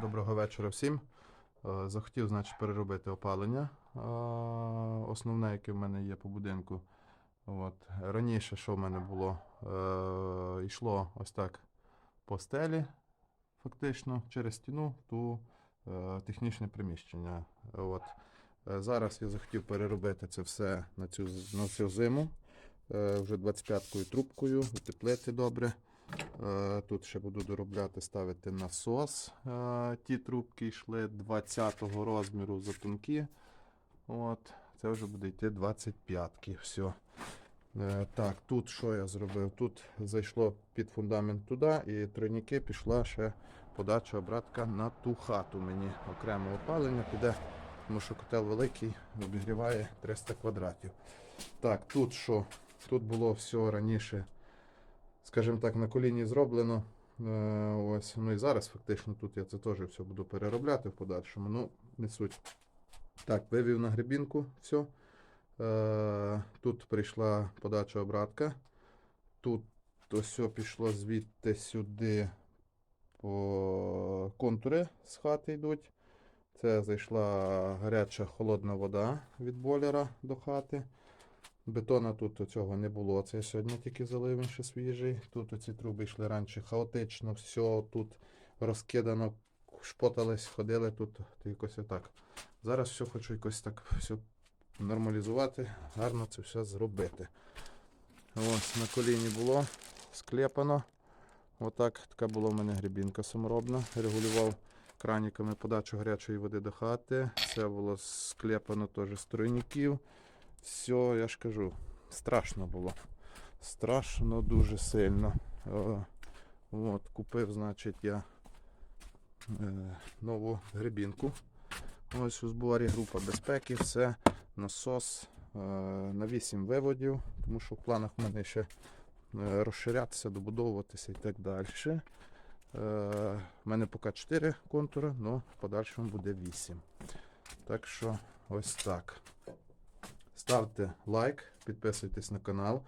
Доброго вечора всім. Е, Захотів, значить, переробити опалення. е, Основне, яке в мене є по будинку. От. Раніше, що в мене було? Е, Йшло ось так по стелі, фактично, через стіну, ту технічне приміщення. От. Зараз я захотів переробити це все на цю, на цю зиму. Вже 25-кою трубкою, утеплити добре. Е, Тут ще буду доробляти, ставити насос. Е, Ті трубки йшли 20-го розміру за тонкі. От, це вже буде йти 25-ки. Все. Так, тут що я зробив? Тут зайшло під фундамент туди, і тройники пішла ще подача обратка на ту хату. Мені окремо опалення піде, тому що котел великий, обігріває 300 квадратів. Так, тут що? Тут було все раніше скажімо так, на коліні зроблено. Е, ось, ну і зараз фактично тут я це теж все буду переробляти в подальшому. Ну, не суть. Так, вивів на грибінку, все. Тут прийшла подача обратка. Тут все пішло звідти сюди по контури з хати йдуть. Це зайшла гаряча холодна вода від бойлера до хати. Бетона тут цього не було. Це я сьогодні тільки залив ще свіжий. Тут оці труби йшли раніше хаотично, все тут розкидано, шпотались, ходили тут якось отак. Зараз все хочу якось так все нормалізувати, гарно це все зробити. Ось на коліні було склепано. Отак така була в мене грібінка саморобна. Регулював краніками подачу гарячої води до хати. Це було склепано теж з тройників. Все, я ж кажу, страшно було. Страшно дуже сильно. От, купив, значить, я е, нову грибінку. Ось у зборі група безпеки, все, насос е, на 8 виводів, тому що в планах в мене ще е, розширятися, добудовуватися і так далі. Е, в мене поки 4 контури, але в подальшому буде 8. Так що ось так. Ставте лайк, підписуйтесь на канал.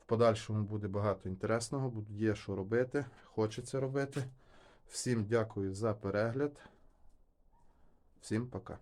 В подальшому буде багато інтересного, є що робити, хочеться робити. Всім дякую за перегляд. Всім пока.